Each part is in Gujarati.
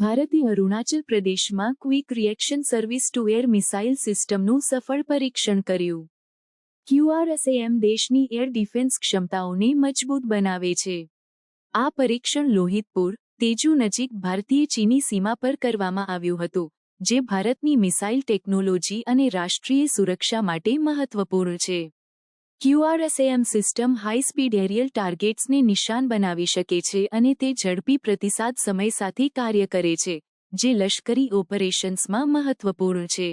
ભારતે અરુણાચલ પ્રદેશમાં quick reaction service to air missile સિસ્ટમનું સફળ પરીક્ષણ કર્યું. ક્યુઆરએસએએમ દેશની એર ડિફેન્સ ક્ષમતાઓને મજબૂત બનાવે છે. આ પરીક્ષણ લોહિતપુર, તેજુ નજીક ભારતીય ચીની સીમા પર કરવામાં આવ્યું હતું, જે ભારતની મિસાઇલ ટેકનોલોજી અને રાષ્ટ્રીય સુરક્ષા માટે મહત્વપૂર્ણ છે. QRSAM system high speed aerial ટાર્ગેટ્સને નિશાન બનાવી શકે છે અને તે ઝડપી પ્રતિસાદ સમય સાથે કાર્ય કરે છે, જે લશ્કરી ઓપરેશન્સમાં મહત્વપૂર્ણ છે.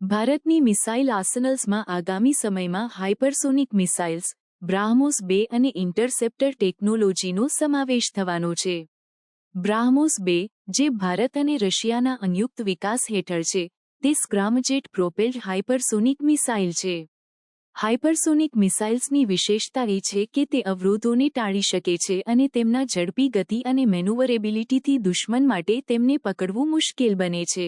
ભારતની મિસાઇલ આર્સનલ્સમાં આગામી સમયમાં હાઇપરસોનિક મિસાઇલ્સ, બ્રાહ્મોસ બે અને ઇન્ટરસેપ્ટર ટેકનોલોજીનો સમાવેશ થવાનો છે. બ્રાહ્મોસ બે, જે ભારત અને રશિયાના સંયુક્ત વિકાસ હેઠળ છે, તે સ્ક્રામજેટ પ્રોપેલ્ડ હાઇપરસોનિક મિસાઇલ છે. હાઇપરસોનિક મિસાઇલ્સની વિશેષતા એ છે કે તે અવરોધોને ટાળી શકે છે અને તેમના ઝડપી ગતિ અને મેનુવરેબિલિટીથી દુશ્મન માટે તેમને પકડવું મુશ્કેલ બને છે.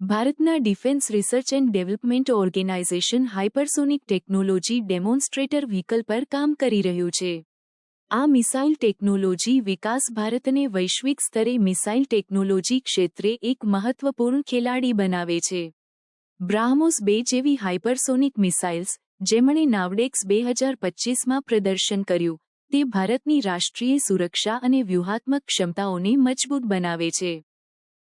ભારતના defence research and development organisation hypersonic technology demonstrator vehicle પર કામ કરી રહ્યું છે. આ મિસાઇલ ટેકનોલોજી વિકાસ ભારતને વૈશ્વિક સ્તરે મિસાઇલ ટેકનોલોજી ક્ષેત્રે એક મહત્વપૂર્ણ ખેલાડી બનાવે છે. બ્રાહ્મોસ બે જેવી હાઇપરસોનિક મિસાઇલ્સ જેમણે નાવડેક્સ બે હજાર પચીસમાં પ્રદર્શન કર્યું, તે ભારતની રાષ્ટ્રીય સુરક્ષા અને વ્યૂહાત્મક ક્ષમતાઓને મજબૂત બનાવે છે.